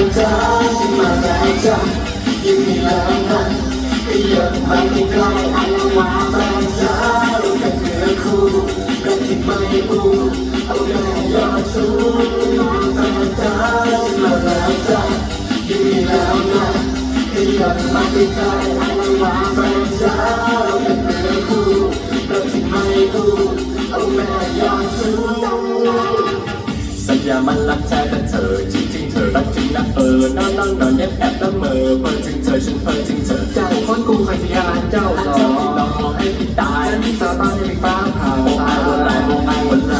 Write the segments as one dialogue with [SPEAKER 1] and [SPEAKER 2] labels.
[SPEAKER 1] ใจ้ะยิ่งมีแล้วนก็ยอะไปไม่ไกลอันว่าแฟนจ้าเราเป็นเนื้อคู่รักที่ไม่อู้เอาแม่ยอดชูแฟนจ้าจะมาแล้วจ้ะยิ่งมีแล้วนก็ยอะไปไม่ไกลอันว่าแฟนจ้าเราเป็นเนื้อคู่รักที่ไม่อู้เอาแม่ยอดชู
[SPEAKER 2] สัญญามันรักแท้แต่เธอจริง รักจริงนะเออนอนนอนนอนแอบแอบละเมอเพ้อถึงเธอฉันเพ้อถึงเธอ
[SPEAKER 1] เจ้าคนกูใครสัญญาเจ้า
[SPEAKER 2] รัก
[SPEAKER 1] ต่อ
[SPEAKER 2] เธอที่น้องขอให้พี่ตาย
[SPEAKER 1] พี่สาบานให้ฟ้าผ่า
[SPEAKER 2] โอ้อายวันไรโอ้อายวันไร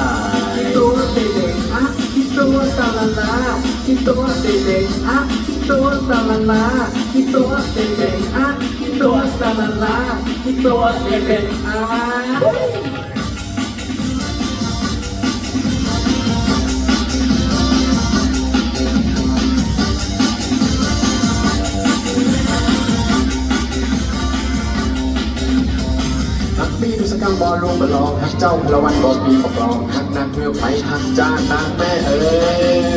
[SPEAKER 1] ตัวเด็กๆอะที่ตัวตาลาลาที่ตัวเด็กๆอะที่ตัวตาลาลาที่ตัวเด็กๆอะที่ตัวตาลาลาที่ตัวเด็กๆอะ
[SPEAKER 2] บอลลงบอลองฮักเจ้าพลวันบอมีขอบรองฮักนางเพื่อไผ่ฮักจ้านางแม่เอ้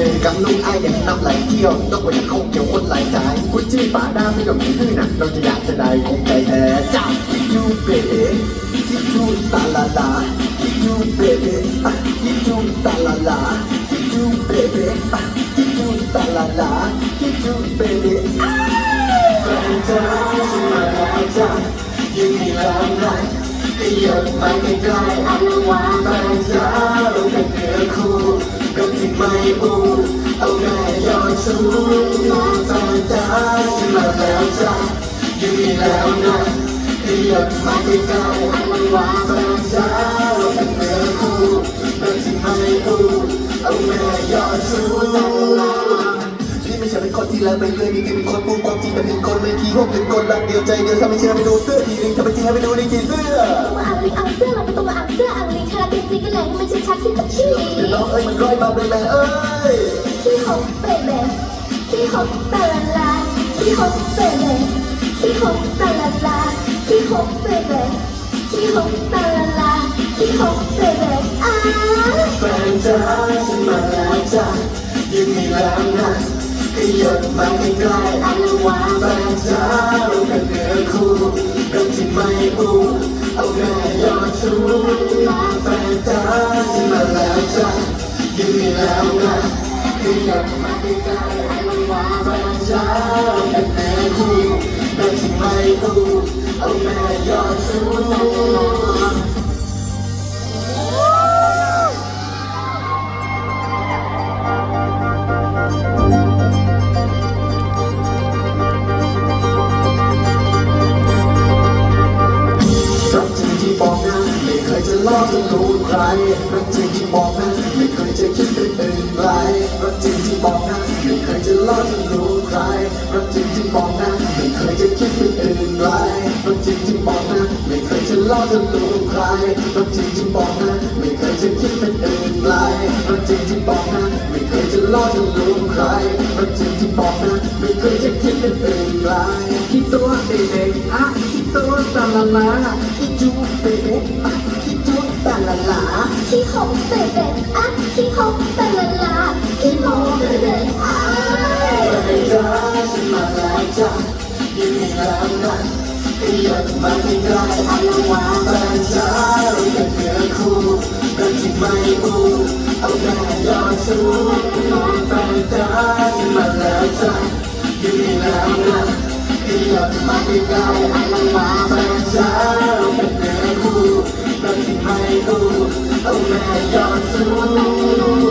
[SPEAKER 2] ย
[SPEAKER 1] กับลุงไอ้เด็กน้ำไหลเที่ยวต้องไปยังคงเกี่ยวคนหลายใจ
[SPEAKER 2] กุชจี้ป่าด้าไม่กับมีขึ้นนะเราจะอยากจะได้คงใจแท้
[SPEAKER 1] เจ้ายูเบ๋ที่จูตาลาลาจูเบ๋อะที่จูตาลาลาจูเบ๋อะที่จูตาลาลาจูเบ๋อะแฟนจ้าฉันมาแล้วจ้ายังมีแรงไหน ก็หยดไปไกลๆอันว่าแฟนจ้าเราเป็นเนื้อคู่กับที่ไม่อู้เอาแม่ยอดชูแฟนจ้าฉันมาแล้วจ้าอยังมีแล้วนะเรียกมาใกล้ๆอันว่าแฟนจ้าเราเป็นเนื้อคู่แต่ที่ไม่รู้เอาแม่ยอดชู ที่เลิกไปเรื่อยนี่เป็นคนพูดความจริงแต่เป็นคนไม่ขี้งกเป็นคนรักเดียวใจเดียวถ้าไม่เชื่อไปดูเสื้อทีนึงถ้าไม่จริงให้ไปดูในกี่เสื้อ
[SPEAKER 3] มาอ่างลิงอ่าเสื้อเราเป็นตัวมาอ่างเสื้ออ่างลิงชาลาเป็นจริงกันแหละมันชัดๆที่กับชี้
[SPEAKER 1] เดี๋ยวน้องเอ้ยมันร้อยมาเลยแม่เอ้ย
[SPEAKER 3] ที่หกเบเบที่หกตาลาลาที่หกเบเบที่หกตาลาลาที่หกเบเบที่หกตาลาลาที่หกเบเบอ่า
[SPEAKER 1] แฟนจ้าฉันมาแล้วจ้ายังมีแรงนะ ก็หยดมาใกล้ๆอันว่าแฟนจ้าเราเป็นเนื้อคู่รักที่ไม่อู้เอาแม่ยอดชูแฟนจ้าฉันมาแล้วจ้ายังมีแล้วนะก็หยดมาใกล้ๆอันว่าแฟนจ้าเราเป็นเนื้อคู่รักที่ไม่อู้เอาแม่ยอด ไม่เคยจะคิดเป็นอื่นไกลรักจริงที่บอกนะไม่เคยจะลอจะรู้ใครรักจริงที่บอกนะไม่เคยจะคิดเป็นอื่นไกลรักจริงที่บอกนะไม่เคยจะลอจะรู้ใครรักจริงที่บอกนะไม่เคยจะคิดเป็นอื่นไกลรักจริงที่บอกนะไม่เคยจะลอจะรู้ใครรักจริงที่บอกนะไม่เคยจะคิดเป็นอื่นไกลที่ตัวเด็กอะที่ตัวตาลาลาที่จูเป๊ะอะที่จู ตาลาลา
[SPEAKER 3] ที่หกเบเบอะที่หกตาลาลาที่หกเบเบอ่า
[SPEAKER 1] แฟนจ้าฉันมาแล้วจ้ายังมีแล้วนะก็หยดมาใกล้ๆอันว่าแฟนจาเราเป็นเนื้อคู่รักที่ไม่อู้เอาแม่ยอดชูแฟนจ้าฉันมาแล้วจ้ายังมีแล้วนะก็หยดมาใกล้อันว่าแฟนจ้าเราเป็นเนื้อ Oh my God, soon.